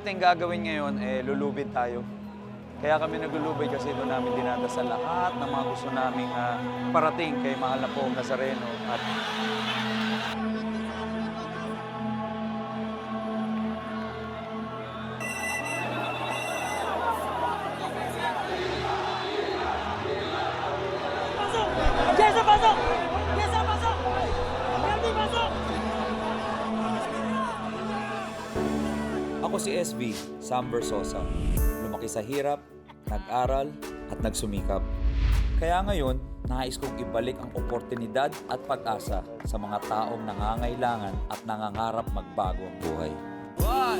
ating gagawin ngayon, eh, lulubid tayo. Kaya kami naglulubid kasi doon namin dinadasal lahat ng mga gusto naming ah, parating kay mahal na po Nazareno. At Ako si SB, Sam Versosa. Lumaki sa hirap, nag-aral, at nagsumikap. Kaya ngayon, nais kong ibalik ang oportunidad at pag-asa sa mga taong nangangailangan at nangangarap magbago ang buhay. na.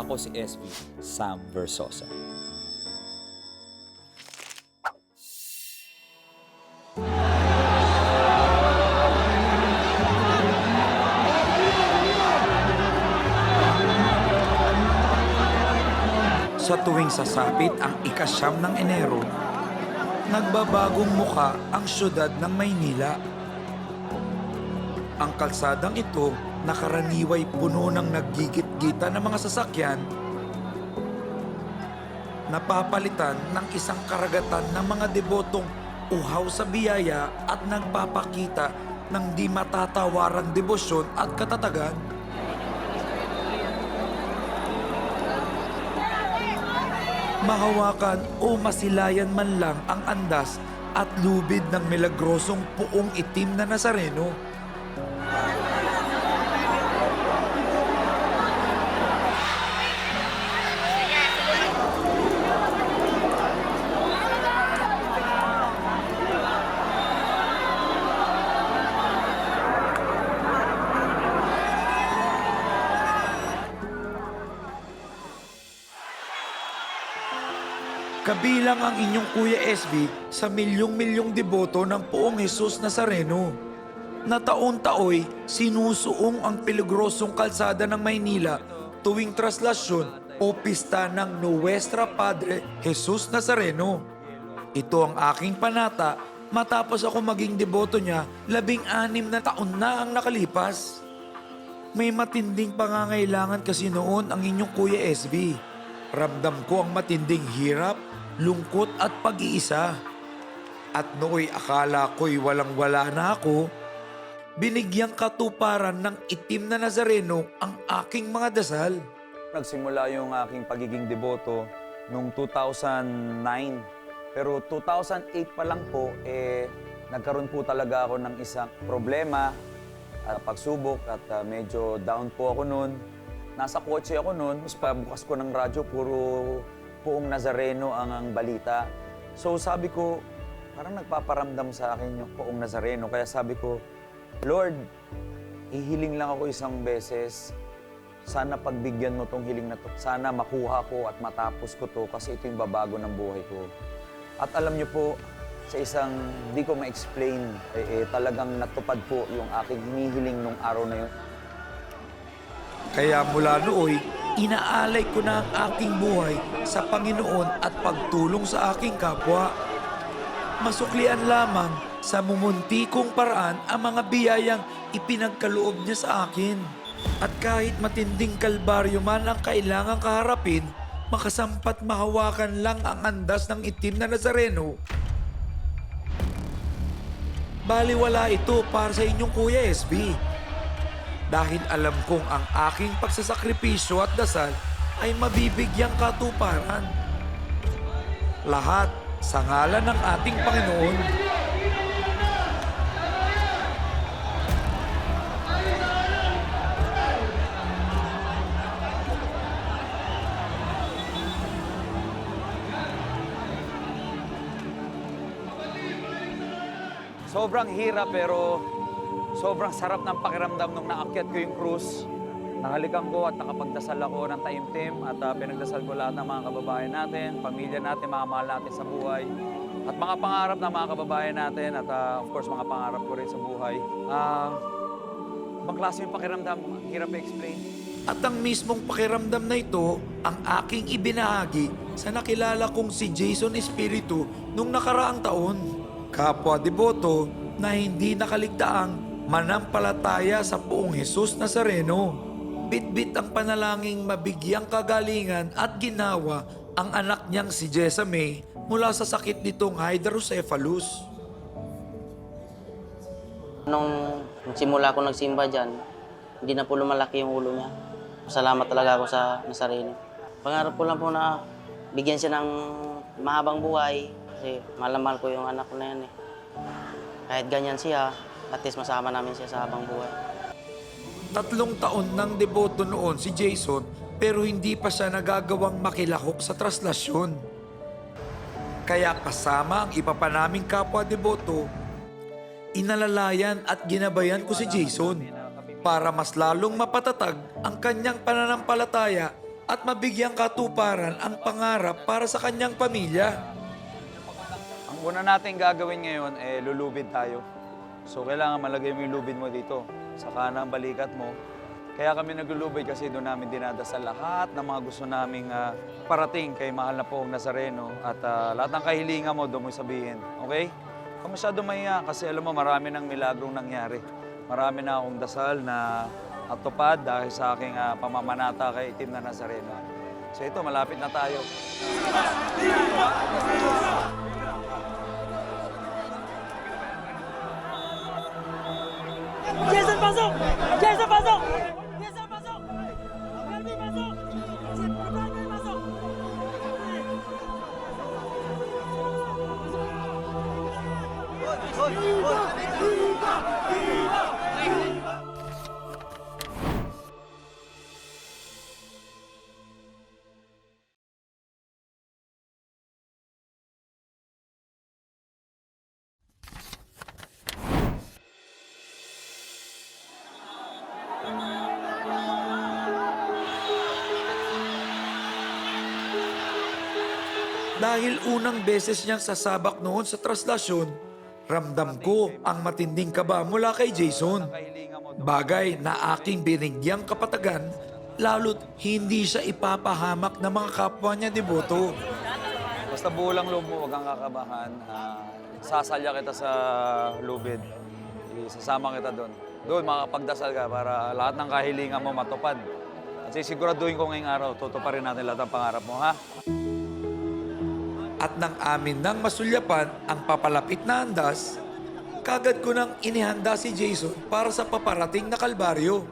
Ako si SB, Sam Versosa. Sa tuwing sasapit ang ikasyam ng Enero, nagbabagong muka ang syudad ng Maynila. Ang kalsadang ito nakaraniway puno ng naggigit-gita ng mga sasakyan napapalitan ng isang karagatan ng mga debotong uhaw sa biyaya at nagpapakita ng di matatawarang debosyon at katatagan. Mahawakan o masilayan man lang ang andas at lubid ng milagrosong puong itim na Nazareno. Kabilang ang inyong Kuya SB sa milyong-milyong deboto ng poong Jesus Nazareno na taon-taoy sinusuong ang peligrosong kalsada ng Maynila tuwing traslasyon o pista ng Nuestra Padre Jesus Nazareno. Ito ang aking panata matapos ako maging deboto niya labing anim na taon na ang nakalipas. May matinding pangangailangan kasi noon ang inyong Kuya SB. Ramdam ko ang matinding hirap, lungkot at pag-iisa. At nooy akala ko'y walang-wala na ako, binigyang katuparan ng itim na Nazareno ang aking mga dasal. Nagsimula yung aking pagiging deboto noong 2009. Pero 2008 pa lang po, eh, nagkaroon po talaga ako ng isang problema at pagsubok at ah, medyo down po ako noon. Nasa kotse ako noon, tapos pabukas ko ng radyo, puro puong Nazareno ang, ang balita. So sabi ko, parang nagpaparamdam sa akin yung puong Nazareno. Kaya sabi ko, Lord, ihiling lang ako isang beses sana pagbigyan mo tong hiling na to. Sana makuha ko at matapos ko to kasi ito yung babago ng buhay ko. At alam niyo po, sa isang di ko ma-explain, eh, eh, talagang natupad po yung aking hinihiling nung araw na yun. Kaya mula nooy, inaalay ko na ang aking buhay sa Panginoon at pagtulong sa aking kapwa. Masuklian lamang sa mumunti kong paraan ang mga biyayang ipinagkaloob niya sa akin. At kahit matinding kalbaryo man ang kailangang kaharapin, makasampat mahawakan lang ang andas ng itim na Nazareno. Baliwala ito para sa inyong Kuya SB dahil alam kong ang aking pagsasakripisyo at dasal ay mabibigyang katuparan. Lahat sa ngalan ng ating Panginoon. Sobrang hirap pero sobrang sarap ng pakiramdam nung naakyat ko yung cruise. Nahalikan ko at nakapagdasal ako ng taimtim at ah, pinagdasal ko lahat ng mga kababayan natin, pamilya natin, mga mahal natin sa buhay. At mga pangarap ng mga kababayan natin at ah, of course mga pangarap ko rin sa buhay. Ah, ibang klase yung pakiramdam, hirap i-explain. At ang mismong pakiramdam na ito ang aking ibinahagi sa nakilala kong si Jason Espiritu nung nakaraang taon. Kapwa deboto na hindi nakaligtaang manampalataya sa poong Jesus Nazareno. Bitbit ang panalangin mabigyang kagalingan at ginawa ang anak niyang si Jessa mula sa sakit nitong hydrocephalus. Nung simula ko nagsimba dyan, hindi na po lumalaki yung ulo niya. Salamat talaga ako sa Nazareno. Pangarap ko lang po na bigyan siya ng mahabang buhay kasi mahal ko yung anak ko na yan eh. Kahit ganyan siya, at least masama namin siya sa habang buhay. Tatlong taon nang deboto noon si Jason pero hindi pa siya nagagawang makilahok sa traslasyon. Kaya kasama ang iba pa naming kapwa deboto, inalalayan at ginabayan ko si Jason para mas lalong mapatatag ang kanyang pananampalataya at mabigyang katuparan ang pangarap para sa kanyang pamilya. Ang una natin gagawin ngayon, eh, lulubid tayo. So, kailangan malagay mo yung lubid mo dito, sa kanang balikat mo. Kaya kami naglulubid kasi doon namin dinadasal lahat ng mga gusto naming ah, parating kay mahal na poong Nazareno at ah, lahat ng kahilingan mo doon mo sabihin. Okay? Huwag masyado kasi alam mo marami ng milagrong nangyari. Marami na akong dasal na natupad dahil sa aking ah, pamamanata kay Itim na Nazareno. So ito, malapit na tayo. Jason pasok! Jason pasok! Jason Dahil unang beses niyang sasabak noon sa traslasyon, ramdam ko ang matinding kaba mula kay Jason. Bagay na aking binigyang kapatagan, lalo't hindi siya ipapahamak ng mga kapwa niya deboto. Basta buo lang loob mo, huwag kang kakabahan. Ah, sasalya kita sa lubid. Isasama kita doon. Doon, makapagdasal ka para lahat ng kahilingan mo matupad. At siguraduhin ko ngayong araw, tutuparin natin lahat ng pangarap mo, ha? At nang amin nang masulyapan ang papalapit na andas, kagad ko nang inihanda si Jason para sa paparating na kalbaryo.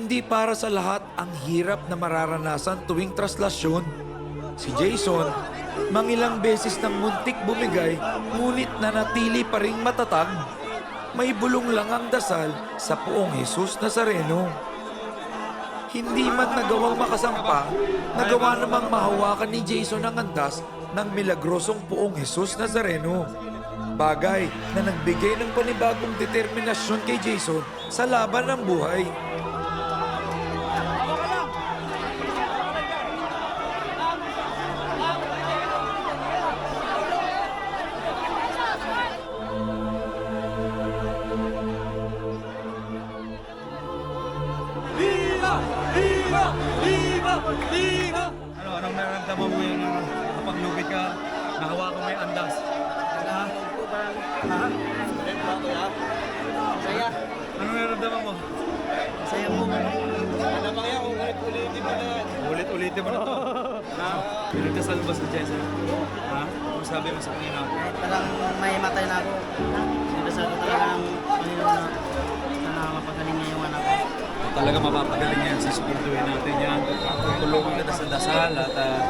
Hindi para sa lahat ang hirap na mararanasan tuwing traslasyon. Si Jason, mangilang beses ng muntik bumigay, ngunit nanatili pa ring matatag. May bulong lang ang dasal sa poong Jesus Nazareno. Hindi man nagawang makasampa, nagawa namang mahawakan ni Jason ang andas ng milagrosong poong Jesus Nazareno. Bagay na nagbigay ng panibagong determinasyon kay Jason sa laban ng buhay. Nararamdaman mo yung uh, kapag lugit ka, nahawa ko may andas? Ha? Ha? Saya. Anong nararamdaman mo? Saya po. Ano ba kaya kung ulit-ulitin mo na? Ulit-ulitin mo na to. ha? Pinagdasal ba sa Jessa? Ha? Ano sabi mo sa Panginoon? Parang may matay na ako. Sinasal ko talaga ng Panginoon na sana mapagaling niya yung anak ko. Talaga mapapagaling yan, sisiguraduhin natin yan. Tutulungan kita sa dasal at uh,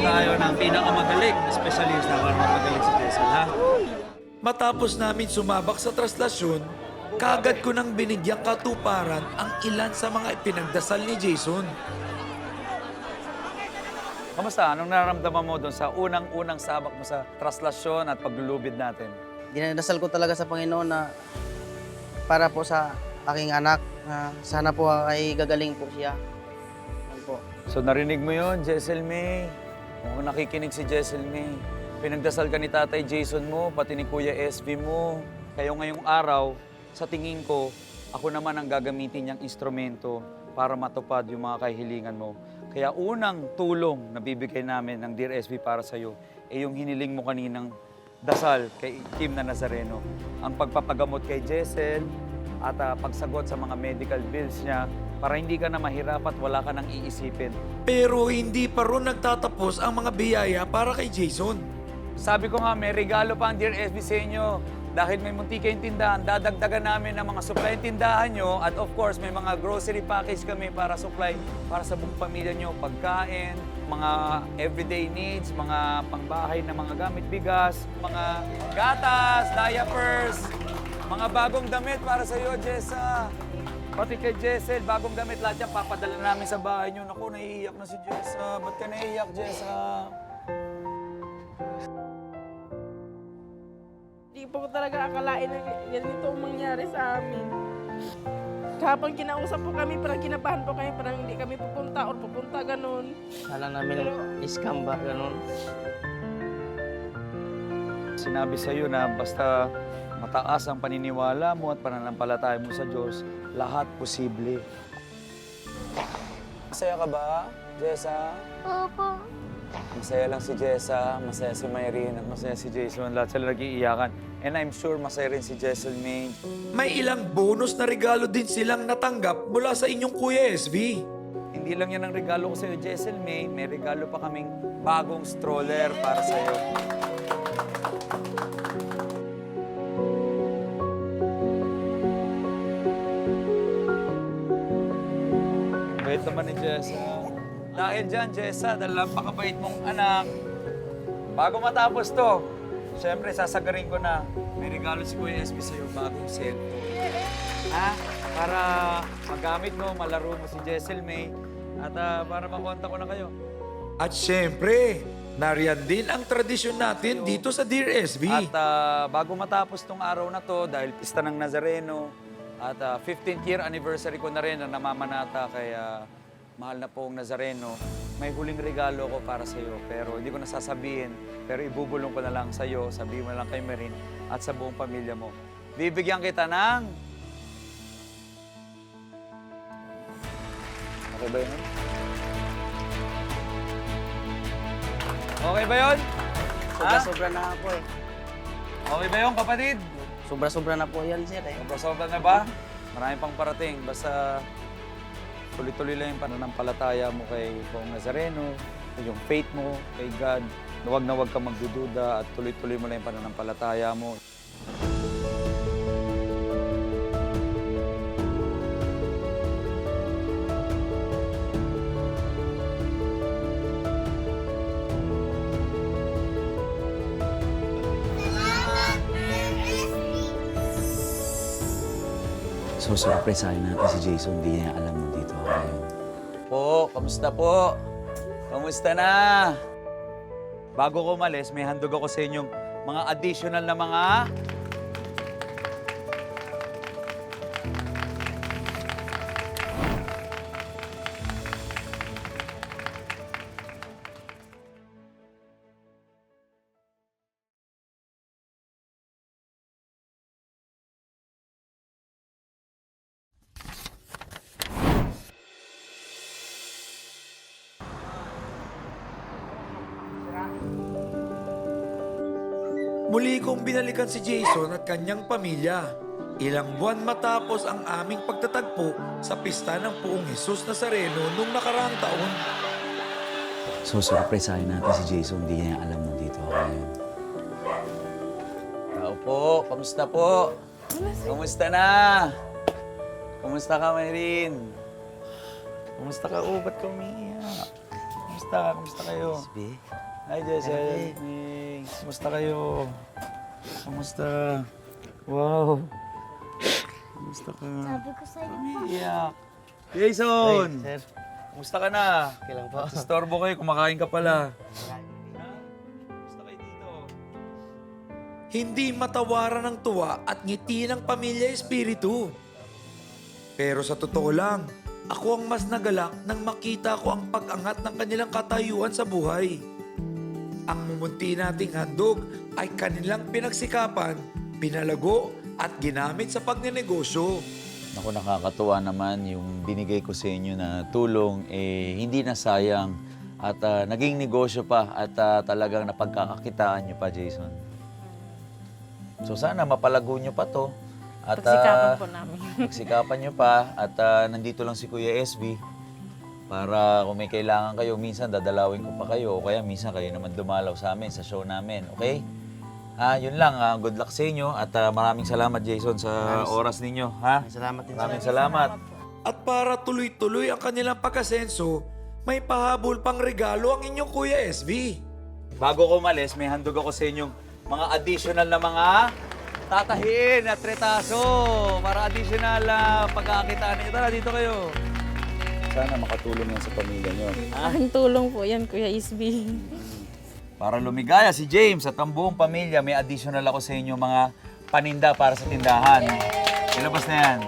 tayo ng pinakamagaling na specialista para mapagaling si Jessel, ha? Matapos namin sumabak sa traslasyon, kagad ko nang binigyang katuparan ang ilan sa mga ipinagdasal ni Jason. Kamusta? Anong nararamdaman mo doon sa unang-unang sabak mo sa traslasyon at paglulubid natin? Dinadasal ko talaga sa Panginoon na para po sa aking anak na sana po ay gagaling po siya. Yan po. So narinig mo yon Jessel May. Kung nakikinig si Jessel May, pinagdasal ka ni Tatay Jason mo, pati ni Kuya SB mo. Kayo ngayong araw, sa tingin ko, ako naman ang gagamitin niyang instrumento para matupad yung mga kahilingan mo. Kaya unang tulong na bibigay namin ng Dear SB para sa'yo, ay yung hiniling mo kaninang dasal kay Kim na Nazareno. Ang pagpapagamot kay Jessel at ah, pagsagot sa mga medical bills niya para hindi ka na mahirap at wala ka nang iisipin. Pero hindi pa ron nagtatapos ang mga biyaya para kay Jason. Sabi ko nga, may regalo pa ang Dear SB sa inyo. Dahil may munti kayong tindahan, dadagdagan namin ng mga supply ng tindahan nyo. At of course, may mga grocery package kami para supply para sa buong pamilya nyo. Pagkain, mga everyday needs, mga pangbahay na mga gamit bigas, mga gatas, diapers, mga bagong damit para sa iyo, Jessa. Pati kay Jessel, bagong damit lahat yan, papadala namin sa bahay nyo. Naku, naiiyak na si Jessa. Ba't ka naiiyak, Jessa? Hindi po ko talaga akalain na ganito ang mangyari sa amin. Kapag kinausap po kami, parang kinabahan po kami, parang hindi kami pupunta or pupunta ganun. Kala namin scam ba, ganun. Sinabi sa iyo na basta mataas ang paniniwala mo at pananampalataya mo sa Diyos, lahat posible. Masaya ka ba, Jessa? Opo. Masaya lang si Jessa, masaya si Myrene, at masaya si Jason. Lahat sila nag-iiyakan. And I'm sure masaya rin si Jessel May. May ilang bonus na regalo din silang natanggap mula sa inyong Kuya SB. Hindi lang yan ang regalo ko sa iyo, Jessel May. May regalo pa kaming bagong stroller para sa Jessa. Dahil dyan, Jessa, dahil napakabait mong anak. Bago matapos to, syempre sasagarin ko na may regalo si Kuya SB sa'yo, bagong cellphone. Ha? Para magamit mo, malaro mo si Jessel May, at ah, para makonta ko na kayo. At syempre, nariyan din ang tradisyon natin dito sa Dear SB. At ah, bago matapos tong araw na to, dahil pista ng Nazareno, at ah, 15th year anniversary ko na rin na namamanata kay ah, mahal na pong Nazareno, may huling regalo ko para sa iyo. Pero hindi ko nasasabihin, pero ibubulong ko na lang sa iyo, sabihin mo na lang kay Marin at sa buong pamilya mo. Bibigyan kita ng... Okay ba yun? Okay ba yun? Sobra-sobra na po eh. Okay ba yun, kapatid? Sobra-sobra na po yan, sir eh. Sobra-sobra na ba? Marami pang parating. Basta tuloy-tuloy lang yung pananampalataya mo kay Pong Nazareno, yung faith mo kay God. Huwag na huwag ka magdududa at tuloy-tuloy mo lang yung pananampalataya mo. So, surpriseahin natin si Jason. Hindi niya alam ako ngayon. Po, kamusta po? Kamusta na? Bago ko umalis, may handog ako sa inyong mga additional na mga... binalikan si Jason at kanyang pamilya. Ilang buwan matapos ang aming pagtatagpo sa pista ng Puong Jesus Nazareno nung nakaraang taon. So, surpriseahin natin si Jason. Hindi niya alam nandito ako ngayon. Tao po, kamusta po? Kamusta na? Kumusta ka, Mayrin? Kumusta ka? Oh, ba't ka umiiyak? Kumusta? Kumusta kayo? Hi, Jessel. Kumusta kayo? Kumusta? Wow. Kumusta ka? Sabi ko sa'yo. Umiiyak. Jason! Sir, Kumusta ka na? kailang po. Storbo kayo, kumakain ka pala. Kumusta kayo dito? Hindi matawaran ng tuwa at ngiti ng pamilya Espiritu. Pero sa totoo lang, ako ang mas nagalak nang makita ko ang pag-angat ng kanilang katayuan sa buhay. Ang mumunti nating handog ay kanilang pinagsikapan, pinalago at ginamit sa pagnenegosyo. Naku, nakakatuwa naman yung binigay ko sa inyo na tulong, eh, hindi na sayang. At ah, naging negosyo pa at ah, talagang napagkakakitaan nyo pa, Jason. So sana mapalago nyo pa to. At, Pagsikapan ah, po namin. Pagsikapan nyo pa at ah, nandito lang si Kuya SB para kung may kailangan kayo, minsan dadalawin ko pa kayo o kaya minsan kayo naman dumalaw sa amin sa show namin, okay? Ah, yun lang. ah, good luck sa inyo at ah, maraming salamat Jason sa oras ninyo, ha? Salamat din. Maraming salamat. At para tuloy-tuloy ang kanilang pagkasenso, may pahabol pang regalo ang inyong Kuya SB. Bago ko umalis, may handog ako sa inyong mga additional na mga tatahin at retaso para additional na pagkakitaan niyo. Tara, dito kayo. Sana makatulong yan sa pamilya nyo. Ang tulong po yan, Kuya Isby. Para lumigaya si James at ang buong pamilya, may additional ako sa inyo mga paninda para sa tindahan. Ilabas na yan.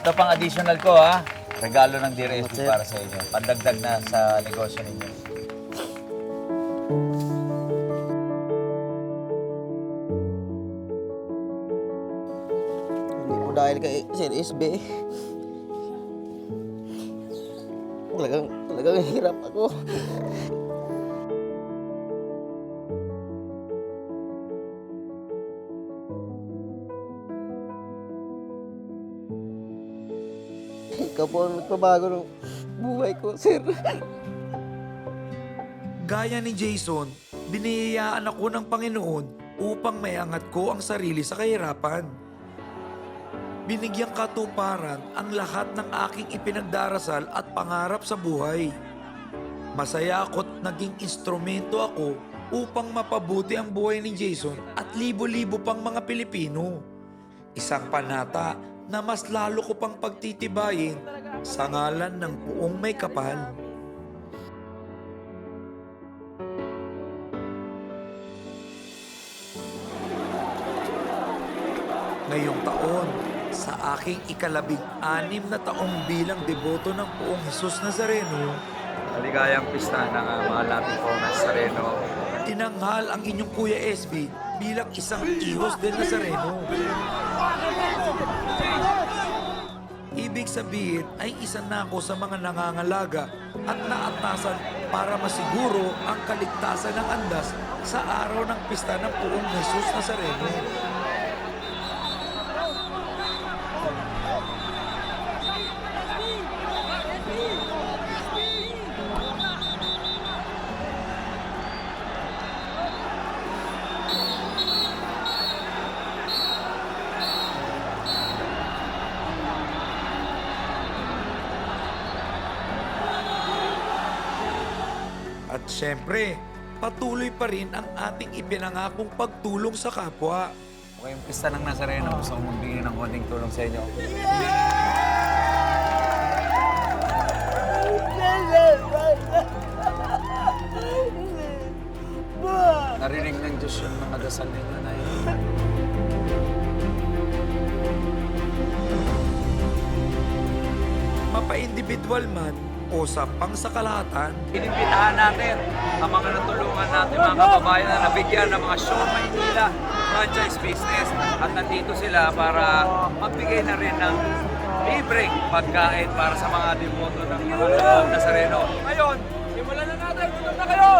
Ito pang additional ko ha. Regalo ng Dear SB para sa inyo. Pandagdag na sa negosyo ninyo. Hindi po dahil kay Sir SB. Talagang, talagang hirap ako. Ikaw po ang nagpabago ng buhay ko, sir. Gaya ni Jason, biniyayaan ako ng Panginoon upang mayangat ko ang sarili sa kahirapan. Binigyang katuparan ang lahat ng aking ipinagdarasal at pangarap sa buhay. Masaya ako't naging instrumento ako upang mapabuti ang buhay ni Jason at libo-libo pang mga Pilipino. Isang panata na mas lalo ko pang pagtitibayin sa ngalan ng buong may kapal. Ngayong taon, sa aking ikalabing anim na taong bilang deboto ng poong Jesus Nazareno, Maligayang pista ng uh, mga Latin po na Sareno. tinanghal ang inyong Kuya SB bilang isang ihos del Nazareno. Ibig sabihin ay isa na ako sa mga nangangalaga at naatasan para masiguro ang kaligtasan ng andas sa araw ng pista ng poong Jesus Nazareno. At syempre, patuloy pa rin ang ating ipinangakong pagtulong sa kapwa. Okay, yung pista ng Nazareno. Gusto kong magbigay ng konting tulong sa inyo. Narinig ng Diyos yung mga dasal ninyo na yun. Mapa-individual man o sa pangsakalahatan, Inimbitahan natin ang mga natulungan natin, mga kababayan na nabigyan ng mga Show Maynila franchise business at nandito sila para magbigay na rin ng libreng pagkain para sa mga devoto ng mga loob na Sareno. Ngayon, simulan na natin. Gutom na kayo!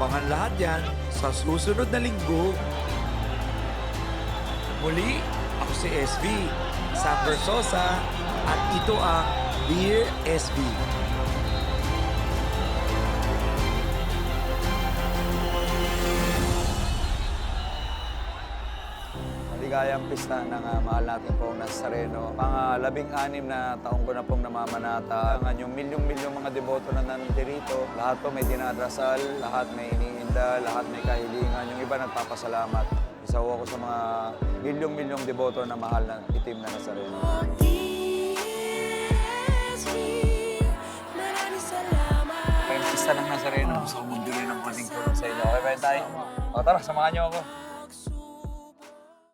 abangan lahat yan sa susunod na linggo. Muli, si SB, Versosa, at ito ang Dear SB. maligayang pista ng ah, mahal natin pong Nazareno. Pang labing anim na taong ko na pong namamanata. Ang yung milyong-milyong mga deboto na nandito, lahat po may dinadasal, lahat may iniinda, lahat may kahilingan. Yung iba nagpapasalamat. Isa ho ako sa mga milyong-milyong deboto na mahal na itim na Nazareno. Kaya pista ng Nazareno. Gusto ko magbigay ng konting tulong sa inyo. Okay tayo? O tara, samahan niyo ako.